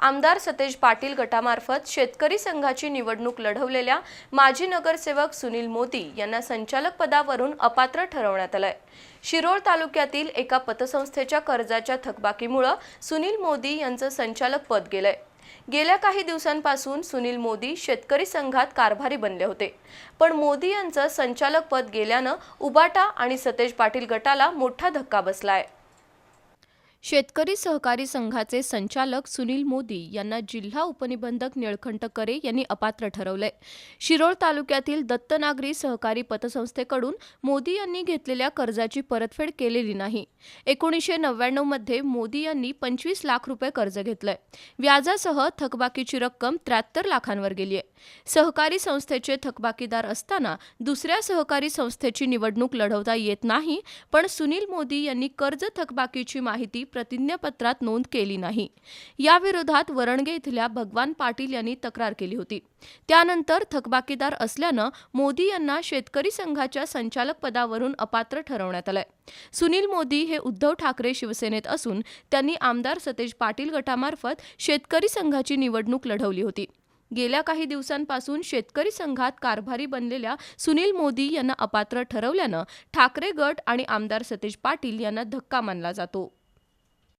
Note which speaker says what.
Speaker 1: आमदार सतेज पाटील गटामार्फत शेतकरी संघाची निवडणूक लढवलेल्या माजी नगरसेवक सुनील मोदी यांना संचालक पदावरून अपात्र ठरवण्यात आलंय. शिरोळ तालुक्यातील एका पतसंस्थेच्या कर्जाच्या थकबाकीमुळं सुनील मोदी यांचं संचालक पद गेलंय. गेल्या काही दिवसांपासून सुनील मोदी शेतकरी संघात कारभारी बनले होते. पण मोदी यांचं संचालक पद गेल्यानं उबाटा आणि सतेज पाटील गटाला मोठा धक्का बसलाय. शेतकरी सहकारी संघाचे संचालक सुनील मोदी यांना जिल्हा उपनिबंधक निळकंठ करे यांनी अपात्र ठरवलंय. शिरोळ तालुक्यातील दत्तनागरी सहकारी पतसंस्थेकडून मोदी यांनी घेतलेल्या कर्जाची परतफेड केलेली नाही. एकोणीसशे नव्याण्णवमध्ये मोदी यांनी पंचवीस लाख रुपये कर्ज घेतलंय. व्याजासह थकबाकीची रक्कम त्र्याहत्तर लाखांवर गेली आहे. सहकारी संस्थेचे थकबाकीदार असताना दुसऱ्या सहकारी संस्थेची निवडणूक लढवता येत नाही पण सुनील मोदी यांनी कर्ज थकबाकीची माहिती प्रतिज्ञापत्रात नोंद केली नाही. याविरोधात वरणगे इथल्या भगवान पाटील यांनी तक्रार केली होती. त्यानंतर थकबाकीदार असल्यानं मोदी यांना शेतकरी संघाच्या संचालक पदावरून अपात्र ठरवण्यात आलंय. सुनील मोदी हे उद्धव ठाकरे शिवसेनेत असून त्यांनी आमदार सतेज पाटील गटामार्फत शेतकरी संघाची निवडणूक लढवली होती. गेल्या काही दिवसांपासून शेतकरी संघात कारभारी बनलेल्या सुनील मोदी यांना अपात्र ठरवल्यानं ठाकरे गट आणि आमदार सतेज पाटील यांना धक्का मानला जातो.